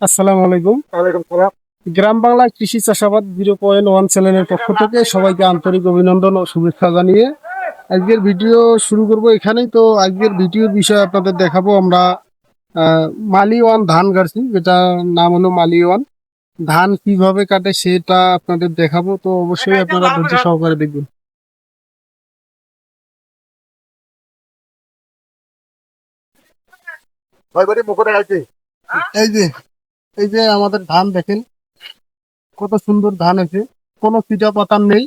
আসসালামু আলাইকুম। ওয়ালাইকুম সালাম। গ্রাম বাংলা কৃষি চাষাবাদ জিরো পয়েন্ট ওয়ান চ্যানেলের পক্ষ থেকে সবাইকে আন্তরিক অভিনন্দন ও শুভেচ্ছা জানিয়ে আজকের ভিডিও শুরু করব এখানেই। তো আজকের ভিডিওর বিষয়ে আপনাদের দেখাবো আমরা মালি ওয়ান ধান গাড়ছি যেটা নাম হলো মালি ওয়ান ধান কীভাবে কাটে সেটা আপনাদের দেখাবো তো অবশ্যই আপনারা ধৈর্য সহকারে দেখবেন। ছয় বাড়ি মুখে এই যে এই যে আমাদের ধান দেখেন কত সুন্দর ধান আছে কোনো পিঠা পাতার নেই।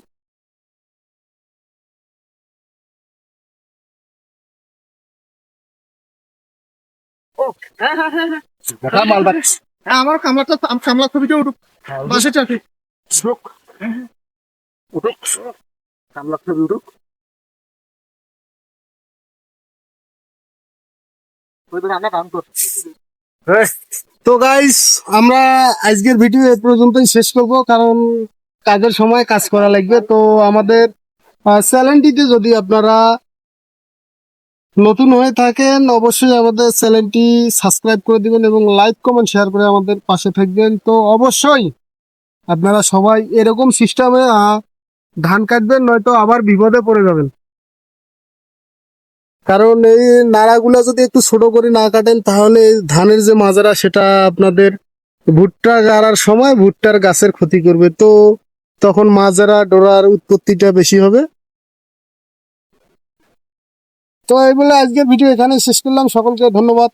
মাল বাড়ি। হ্যাঁ আমার কামলাটা কামলা ছবিটা উঠুক। বাসে চাকরি উঠুক। উঠুক। কামলা ছবি উঠুক। আমরা কাম করছি। তো গাইস আমরা আজকের ভিডিও এ পর্যন্তই শেষ করব, কারণ কাজের সময় কাজ করা লাগবে। তো আমাদের চ্যানেলটিতে যদি আপনারা নতুন হয়ে থাকেন, অবশ্যই আমাদের চ্যানেলটি সাবস্ক্রাইব করে দিবেন এবং লাইক কমেন্ট শেয়ার করে আমাদের পাশে থাকবেন। তো অবশ্যই আপনারা সবাই এরকম সিস্টেমে ধান কাটবেন, নয়তো আবার বিপদে পড়ে যাবেন। কারণ এই নাড়াগুলা যদি একটু ছোট করে না কাটেন, তাহলে ধানের যে মাজারা, সেটা আপনাদের ভুট্টা গাড়ার সময় ভুট্টার গাছের ক্ষতি করবে। তো তখন মাজারা ডোরার উৎপত্তিটা বেশি হবে। তো এই বলে আজকের ভিডিও এখানে শেষ করলাম। সকলকে ধন্যবাদ।